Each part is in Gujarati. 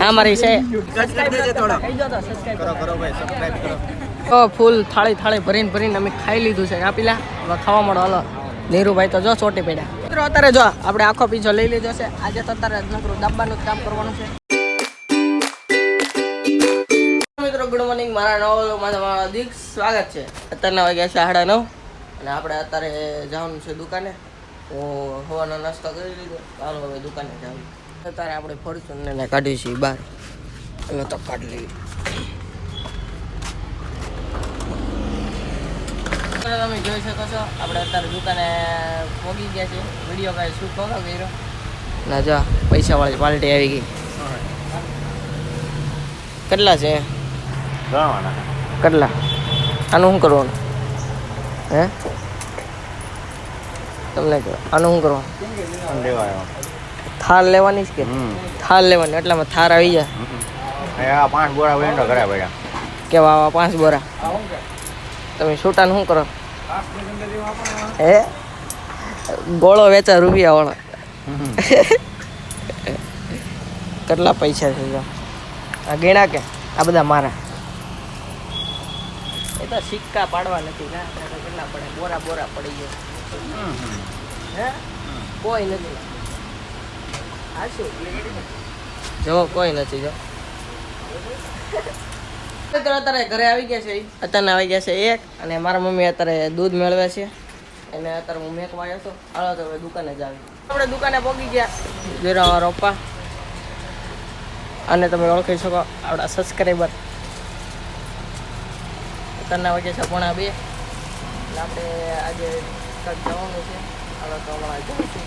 હા મારી છે. તો ફૂલ થાળી થાળી ભરીને ભરીને અમે ખાઈ લીધું છે. આપી પેલા ખાવા મળો. હલો. નીરુભાઈ તો જો ચોટી પડ્યા. મિત્રો, અત્યારે જો આપણે આખો પીછો લઈ લીધો છે. આજે તો અત્યારે નકરું દાબવાનું કામ કરવાનું છે. મિત્રો ગુડ મોર્નિંગ મારા નવો મારા દીક સ્વાગત છે. અત્યારના વાગ્યા છે સાડા નવ. અને આપણે અત્યારે જવાનું છે દુકાને. હવાનો નાસ્તો કરી લીધો. ચાલો હવે દુકાને જવાનું અત્યારે આપણે ફોર્ચ્યુનરને કાઢીએ છીએ બહાર. એટલે તો કાઢી લઈએ. તમે જોઈ શકો છો આપણે અત્યારે દુકાને પોગી ગયા છે વીડિયો કાંઈ શું નહોતો કર્યો? ના જો પૈસા વાળી પાર્ટી આવી ગઈ. કેટલા છે? કેટલા? આનું શું કરવાનું? હે? તમને કહો આનું શું કરવાનું? થાર લેવાની છે કે? થાર લેવાની એટલામાં થાર આવી જાય. પાંચ બોરા વેંડો કર્યા ભાઈ કેવા આવા પાંચ બોરા. તમે છૂટાનું શું કરો? હે? ગોળો વેચા રૂપિયા વાળા. કેટલા પૈસા છે આ ગેણા કે? આ બધા મારા. એ તો સિક્કા પાડવા નથી ના કેટલા પડે? બોરા બોરા પડી ગયા. હે? કોઈ નથી. આ શું? જો કોઈ નથી જો. અત્યારે ઘરે આવી ગયા છે. અત્યારે આવી ગયા છે એક અને મારા મમ્મી અત્યારે દૂધ મેળવે છે. એને અત્યારે હું મેકવા આવ્યો છું. હાલો તો હવે દુકાને જ આવી આપણે દુકાને પહોંચી ગયા. જોઈ અમારો અને તમે ઓળખી શકો આપણા સબસ્ક્રાઈબર અત્યારના વાગ્યા છે પોણા બે. આપણે આજે કંઈક જવાનું છે. હાલો તો હમણાં જઈશું.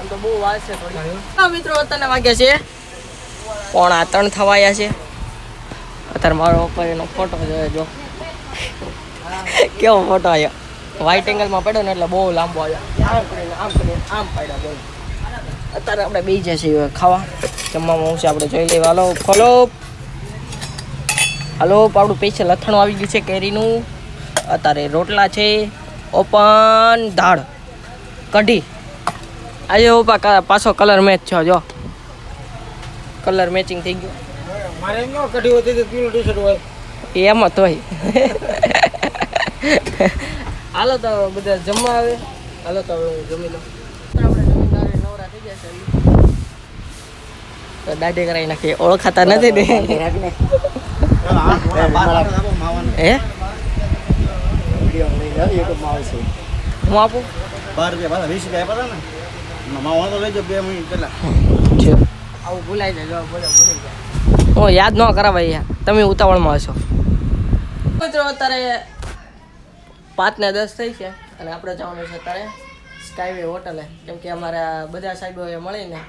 એમ તો બહુ વાર છે થોડી. મિત્રો, અત્યારે વાગ્યા છે. પોણા ત્રણ થવાયા છે. અત્યારે મારો પપ્પા એનો ફોટો જોયો, જો. કેવો ફોટો આવ્યો? વ્હાઈટ એંગલમાં પડ્યો ને એટલે બહુ લાંબો આવ્યો. આમ કરીને આમ કરીને, આમ પાડ્યા બોલ અત્યારે આપણે બે જઈએ છીએ ખાવા. જમવામાં હું છે, આપણે જોઈ લઈએ. હાલો ખોલો હાલો, આપણું સ્પેશિયલ લથણું આવી ગયું છે કેરીનું. અત્યારે રોટલા છે. ઓપન દાળ કઢી. આજે ઉપા પાછો કલર મેચ છો જો. કલર મેચિંગ થઈ ગયો. મારે એમ ન કઢી હોતી તો પીળું ટી શર્ટ હોય. એમ જ હોય. હાલો તો બધા જમવા આવે. હાલો તો હવે હું જમી લઉં. આપણે નવરા થઈ ગયા છે તો દાઢી કરાવી નાખીએ. ઓળખાતા નથી ને. હે? હું આપું? બાર રૂપિયા પાછા વીસ રૂપિયા આપ્યા હતા ને? માવા તો લેજો બે મિનિટ પહેલા. આવું ભૂલાઈ જાય બોલે ભૂલી ગયા હું યાદ ન કરાવાય યાર તમે ઉતાવળમાં હશો. મિત્રો અત્યારે પાંચ ને દસ થઈ છે અને આપણે જવાનું છે અત્યારે સ્કાયવે હોટલે કેમ કે અમારા બધા સાહેબોએ મળીને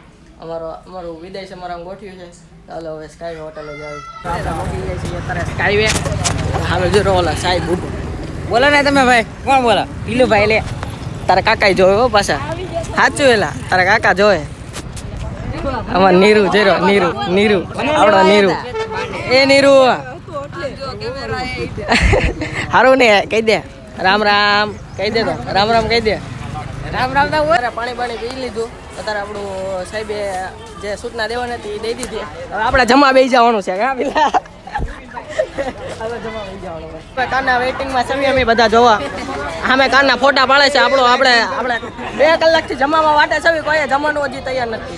અમારો અમારું વિદેશ અમારા ગોઠવ્યું છે. ચાલો હવે સ્કાયવે હોટલે જ આવી મોટી અત્યારે. સ્કાયવે સામે જો ઓલા સાહેબ ઊભો બોલો ને તમે ભાઈ, કોણ બોલો? પીલું ભાઈ લે. તારા કાકા જોયો હો પાછા. સાચું એલા, તારા કાકા જોયે અમાર નીરુ જેરો, નીરુ નીરુ, આવડો નીરુ. એ નીરુ. હારું ને, કહી દે. રામ રામ, કહી દે તો. રામ રામ કહી દે. રામ રામ તો પાણી પાણી પી લીધું. અત્યારે આપણું સાહેબે જે સૂચના દેવાની હતી એ દઈ દીધી. હવે આપણે જમા બેસી જવાનું છે, હા પેલા કાના વેઇટિંગમાં સમી અમે બધા જોવા. સામે કાનના ફોટા પાડે છે આપણો, આપણે આપણે બે કલાકથી જમવામાં વાટે છે, કોઈ જમવાનું હજી તૈયાર નથી.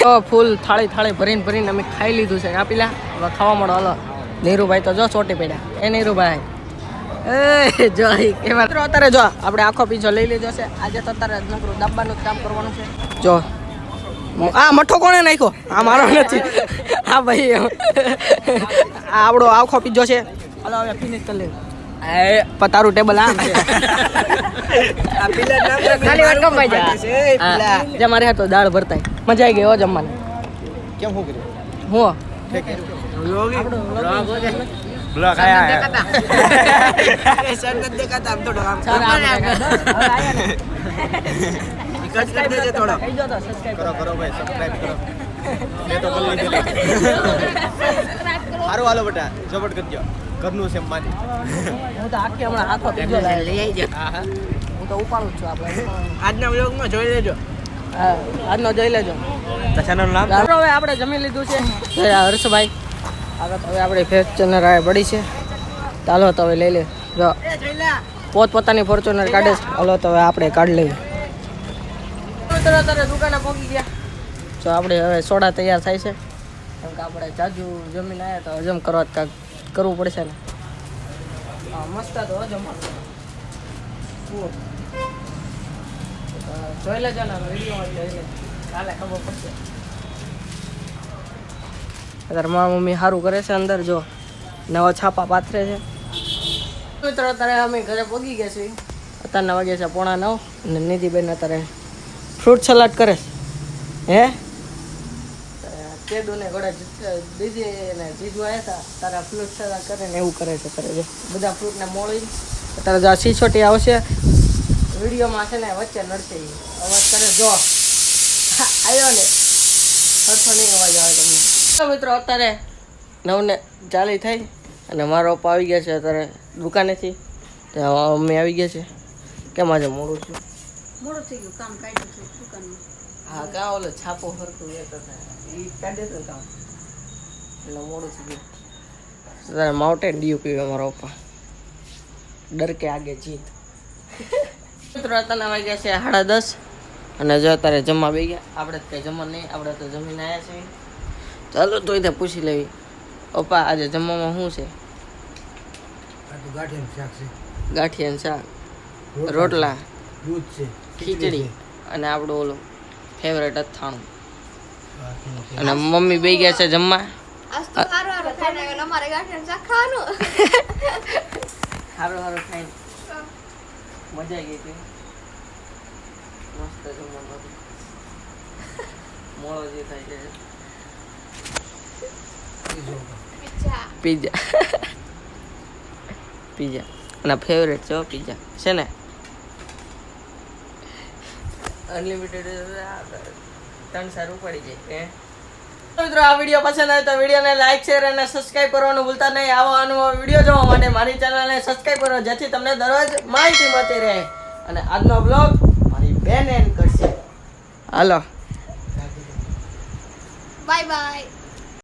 તો ફૂલ થાળી થાળી ભરીને ભરીને અમે ખાઈ લીધું છે. આપી લા હવે ખાવા મળો, હલો. નીરુભાઈ તો જો ચોટી પડ્યા. એ નીરુભાઈ. એ, જો અત્યારે જો, આપણે આખો પીછો લઈ લીધો છે. આજે તો અત્યારે નકરું દાબવાનું જ કામ કરવાનું છે. જો આ મઠો કોણે નાખ્યો? આ મારો નથી. હા ભાઈ આ આપણો આખો પીજો છે. હાલો હવે ફિનિશ કરી લે એ પણ તારું ટેબલ આમ છે. મારે હતો દાળ ભરતાય મજા આવી ગઈ હો જમવાની. કેમ હું કર્યું? હું? કરો કરો ભાઈ સબસ્ક્રાઇબ કરો મેં તો કરી લીધેલી સારું હાલો બેટા ઝપટ કરજો ઘરનું છે માની હું તો આખી હમણાં આખો પીજો લઈ આવી હા હા હું તો ઉપાડું છું આપણે આજના વ્લોગમાં જોઈ લેજો હા આજનો જોઈ લેજો ચેનલ નામ હવે આપણે જમી લીધું છે હર્ષભાઈ આગળ હવે આપણે ફેક્ચરનર આવે પડી છે. ચાલો તો હવે લઈ લે. જો. પોત પોતાની ફોર્ચ્યુનર કાઢે છે. હાલો તો હવે આપણે કાઢી લઈએ. દુકાને પહોંચી ગયા. જો આપણે હવે સોડા તૈયાર થાય છે. કેમ કે આપણે જાજુ જમીન આવ્યા તો હજમ કરવા કાંક કરવું પડશે ને. મસ્ત તો હજમ જોઈ લેજો ને વિડીયોમાં જોઈ લે કાલે ખબર પડશે. અત્યારે મારા મમ્મી સારું કરે છે અંદર જો. નવા છાપા પાથરે છે. મિત્રો અત્યારે અમે ઘરે પગી ગયા છીએ. અત્યારના વાગ્યા છે પોણા નવ અને નિધિબેન અત્યારે ફ્રૂટ સલાડ કરે છે. હે? તે દોને ઘોડા દીદી ને જીજુ આવ્યા હતા. તારા ફ્રૂટ સલાડ કરે ને એવું કરે છે અત્યારે જો. બધા ફ્રૂટને મોળી. અત્યારે જો આ સીછોટી આવશે. વિડીયોમાં છે ને વચ્ચે નડશે અવાજ કરે જો. આવ્યો ને. સરખો નહીં અવાજ આવે તમને. મિત્રો અત્યારે નવને ચાલી થઈ અને મારો પપ્પા આવી ગયા છે અત્યારે દુકાનેથી. મમ્મી આવી ગયા છે. કેમ આજે મોડું છું મોડું થઈ ગયું કામ કાઢ્યું છે દુકાનમાં. હા કાં ઓલો છાપો ફરતું એ તો થાય એ કાઢે તો કામ. એટલે મોડું થઈ ગયું. અત્યારે માઉન્ટેન ડીયુ પીવે મારો પપ્પા. ડર કે આગે જીત. મિત્રો અત્યારના વાગ્યા છે સાડા દસ અને જો અત્યારે જમવા બે ગયા. આપણે તો કંઈ જમવા નહીં આપણે તો જમીને આવ્યા છીએ. ચાલો તો તે પૂછી લેવી. પપ્પા આજે જમવામાં શું છે? ગાંઠિયાનું શાક રોટલા દૂધ છે. ખીચડી અને આપણું ઓલું ફેવરેટ અથાણું. અને મમ્મી બે ગયા છે જમવા? સારું સારું ખાઈને મજા આવી ગઈ મસ્ત જમવાનું હતું. મોળો જે થાય છે. પિઝા પીઝા અને ફેવરેટ છે પીઝા છે ને? અનલિમિટેડ ત્રણ સારું પડી જાય મિત્રો આ વીડિયો પસંદ આવે તો વિડીયોને લાઈક શેર અને સબસ્ક્રાઇબ કરવાનું ભૂલતા નહીં. આવો અનુભવ વીડિયો જોવા માટે મારી ચેનલને સબસ્ક્રાઇબ કરો જેથી તમને દરરોજ માહિતી મળતી રહે. અને આજનો બ્લોગ મારી બેન એન્ડ કરશે. હાલો. Bye bye